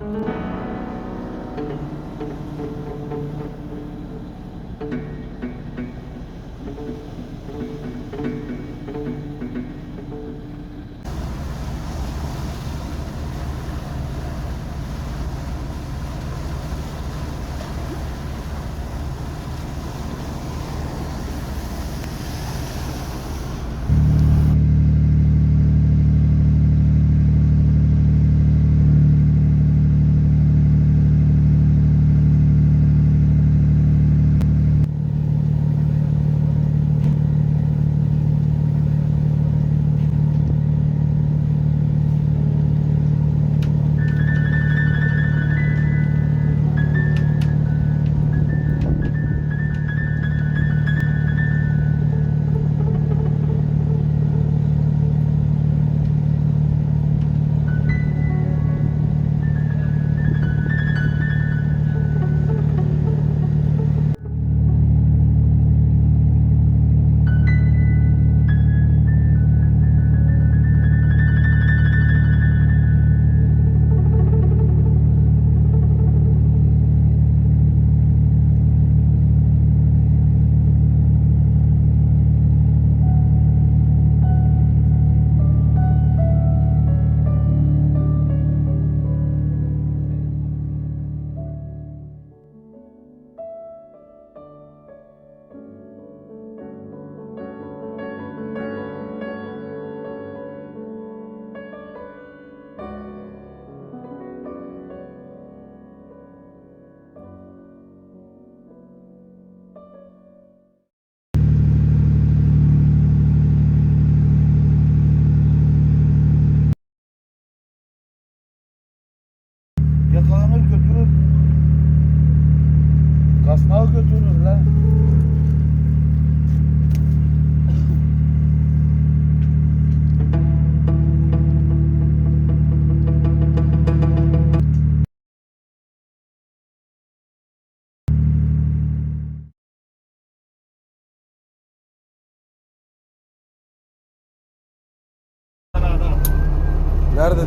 thank you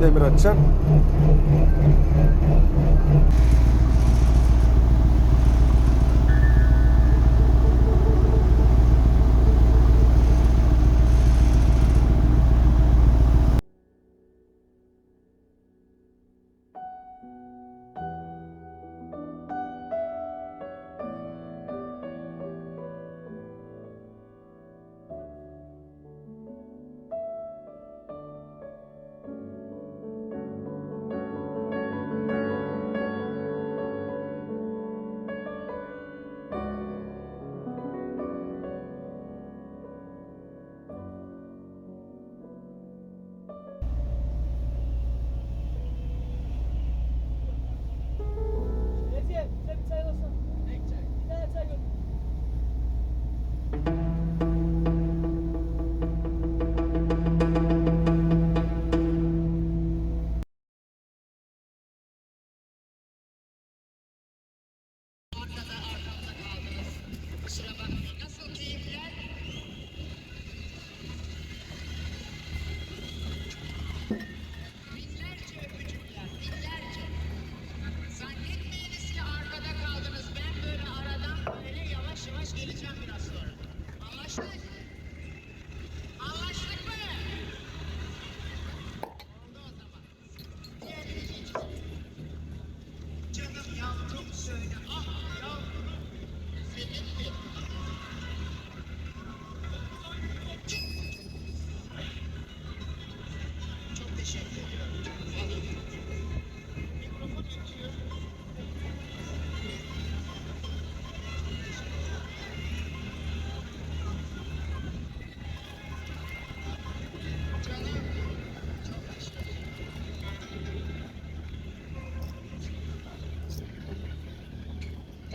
Demirören.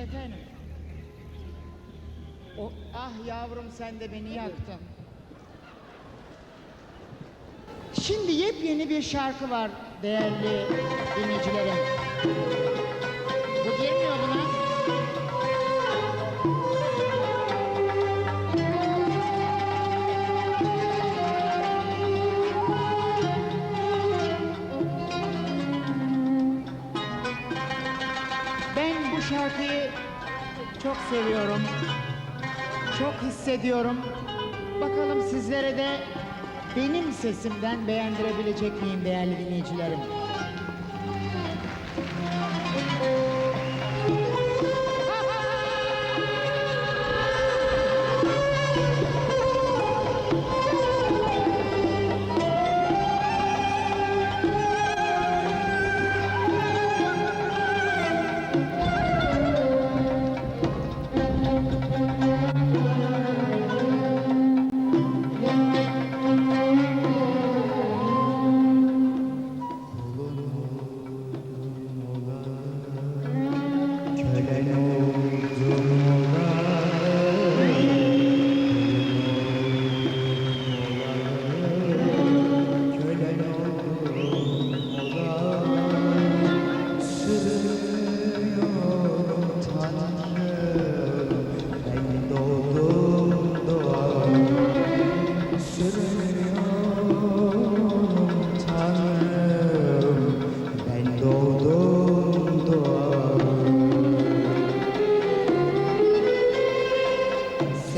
Efendim. O, ah yavrum sen de beni yaktın. Şimdi yepyeni bir şarkı var değerli dinleyicilere. ediyorum. Bakalım sizlere de benim sesimden beğendirebilecek miyim değerli dinleyicilerim?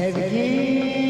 sevgi.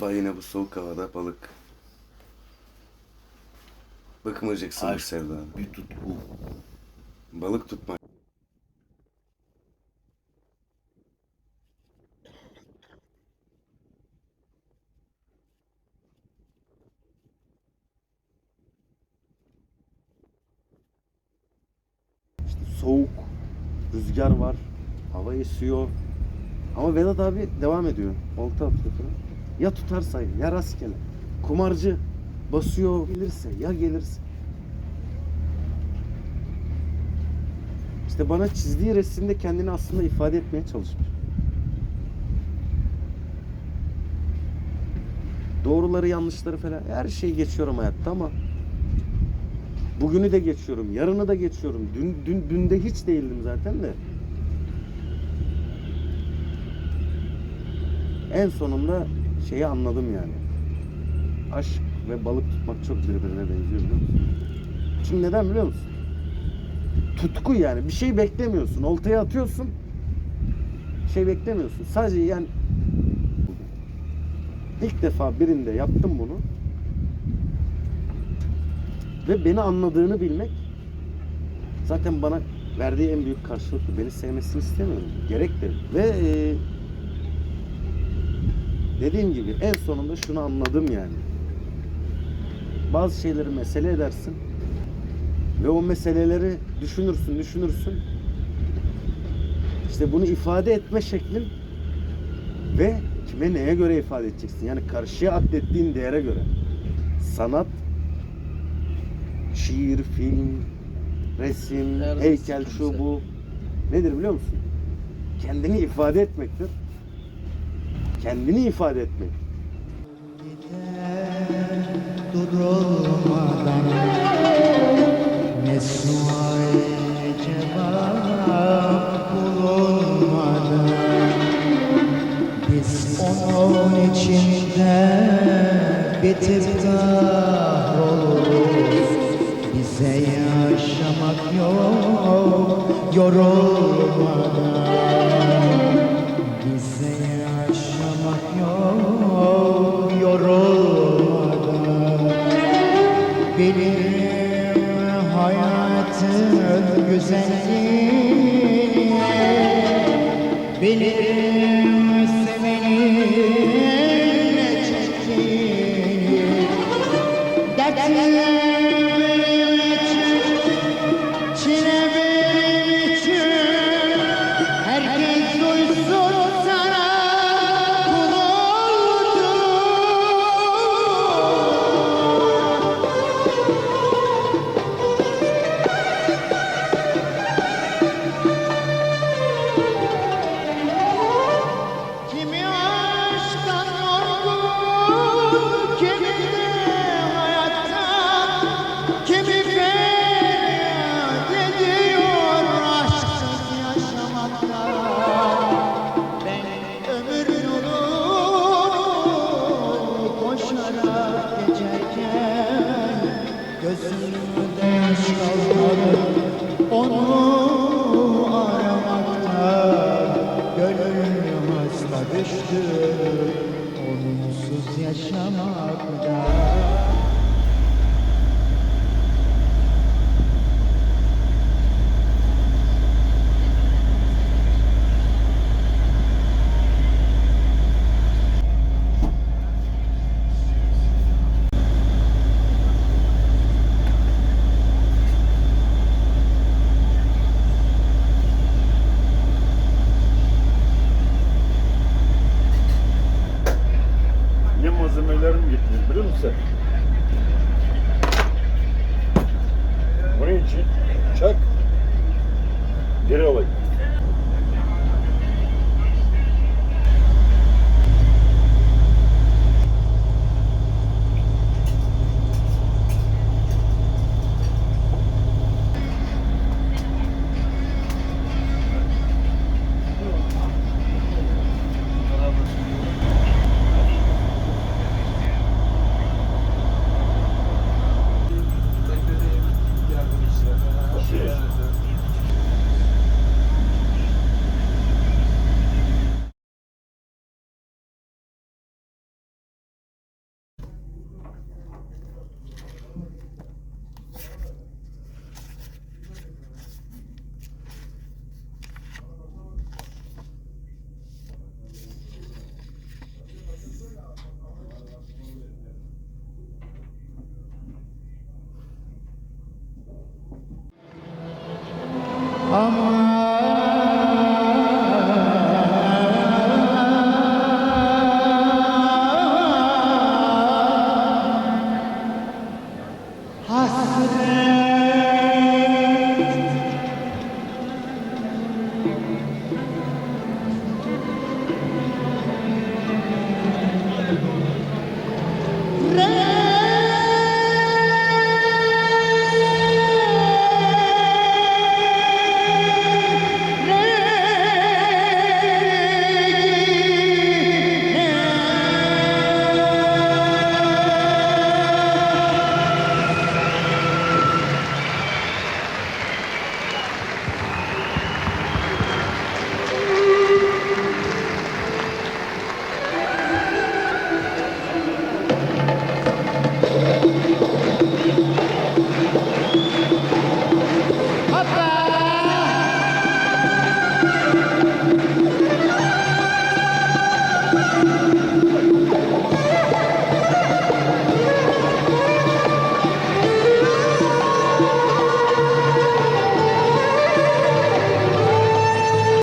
Sabah yine bu soğuk havada balık. Bıkmayacaksın bu Aşk, sevdadan. bir tutku. Balık tutma. soğuk, rüzgar var, hava esiyor. Ama Vedat abi devam ediyor. Olta atıyor falan. Ya tutarsa ya rastgele. Kumarcı basıyor gelirse ya gelirse. İşte bana çizdiği resimde kendini aslında ifade etmeye çalışmış. Doğruları yanlışları falan her şeyi geçiyorum hayatta ama Bugünü de geçiyorum, yarını da geçiyorum. Dün, dün, dünde hiç değildim zaten de. En sonunda şeyi anladım yani. Aşk ve balık tutmak çok birbirine benziyor biliyor musun? Çünkü neden biliyor musun? Tutku yani. Bir şey beklemiyorsun. Oltaya atıyorsun. Şey beklemiyorsun. Sadece yani ilk defa birinde yaptım bunu ve beni anladığını bilmek zaten bana verdiği en büyük karşılık beni sevmesini istemiyorum. Gerek de. Ve e, dediğim gibi en sonunda şunu anladım yani. Bazı şeyleri mesele edersin ve o meseleleri düşünürsün, düşünürsün. İşte bunu ifade etme şeklin ve kime neye göre ifade edeceksin? Yani karşıya atlettiğin değere göre. Sanat şiir, film, resim, Her heykel, şu bu. Nedir biliyor musun? Kendini ifade etmektir. Kendini ifade etmek. onun içinde bitip kahroluruz Bize yaşamak yok yorulmadan